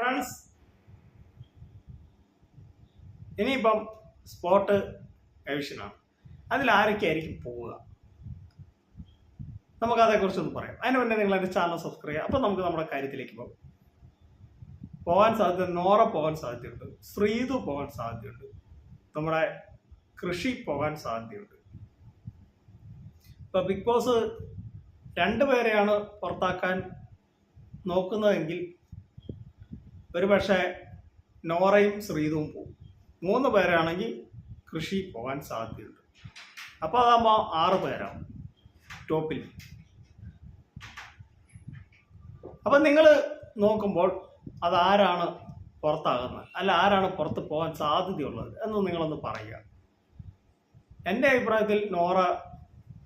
Friends ഇനിയിപ്പം spot എവിഷനാണ് അതിൽ ആരൊക്കെയായിരിക്കും പോവുക? നമുക്ക് അതേക്കുറിച്ചൊന്ന് പറയാം. അതിന് മുന്നേ നിങ്ങൾ എന്റെ ചാനൽ സബ്സ്ക്രൈബ് ചെയ്യുക. അപ്പം നമുക്ക് നമ്മുടെ കാര്യത്തിലേക്ക് പോകാം. പോകാൻ സാധ്യത നോറ പോകാൻ സാധ്യതയുണ്ട്. ശ്രീതു പോകാൻ സാധ്യതയുണ്ട്. നമ്മുടെ കൃഷി പോകാൻ സാധ്യതയുണ്ട്. ഇപ്പം ബിഗ് ബോസ് രണ്ടുപേരെയാണ് പുറത്താക്കാൻ നോക്കുന്നതെങ്കിൽ ഒരുപക്ഷെ നോറയും ശ്രീതുവും പോകും മൂന്ന് പേരാണെങ്കിൽ കൃഷി പോകാൻ സാധ്യതയുണ്ട്. അപ്പോൾ അതാകുമ്പോൾ ആറ് പേരാവും ടോപ്പിൽ. അപ്പം നിങ്ങൾ നോക്കുമ്പോൾ അതാരാണ് പുറത്താകുന്നത്? അല്ല ആരാണ് പുറത്ത് പോകാൻ സാധ്യതയുള്ളത് എന്ന് നിങ്ങളൊന്ന് പറയുക. എന്റെ അഭിപ്രായത്തിൽ നോറ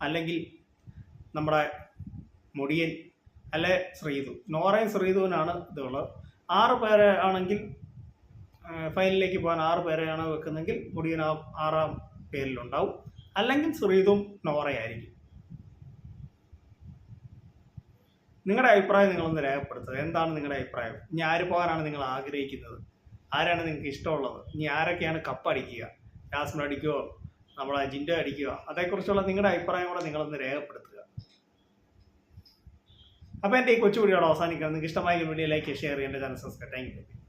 അല്ലെങ്കിൽ നമ്മുടെ മുടിയൻ അല്ലെ ശ്രീതു നോറയും ശ്രീതുവിനാണ് ഇതുള്ളത്. ആറ് പേരെ ആണെങ്കിൽ ഫൈനലിലേക്ക് പോകാൻ ആറ് പേരെയാണ് വെക്കുന്നതെങ്കിൽ മുടിയൻ ആ ആറാം പേരിലുണ്ടാവും. അല്ലെങ്കിൽ ശ്രീതും നോറയായിരിക്കും. നിങ്ങളുടെ അഭിപ്രായം നിങ്ങളൊന്ന് രേഖപ്പെടുത്തുക. എന്താണ് നിങ്ങളുടെ അഭിപ്രായം? ഇനി ആര് പോകാനാണ് നിങ്ങൾ ആഗ്രഹിക്കുന്നത്? ആരാണ് നിങ്ങൾക്ക് ഇഷ്ടമുള്ളത്? ഇനി ആരൊക്കെയാണ് കപ്പ് അടിക്കുക? ജാസ്മിൻ അടിക്കുമോ നമ്മളെ ജിൻഡോ അടിക്കുക അതേക്കുറിച്ചുള്ള നിങ്ങളുടെ അഭിപ്രായം കൂടെ നിങ്ങളൊന്ന് രേഖപ്പെടുത്തുക. അപ്പോൾ എന്റെ ഈ കൊച്ചു വീഡിയോ അവസാനിക്കാം. നിങ്ങൾക്ക് ഇഷ്ടമായ വീഡിയോ ലൈക്ക് ഷെയർ ചെയ്യേണ്ട ചാനൽ സബ്സ്ക്രൈബ് താങ്ക് യു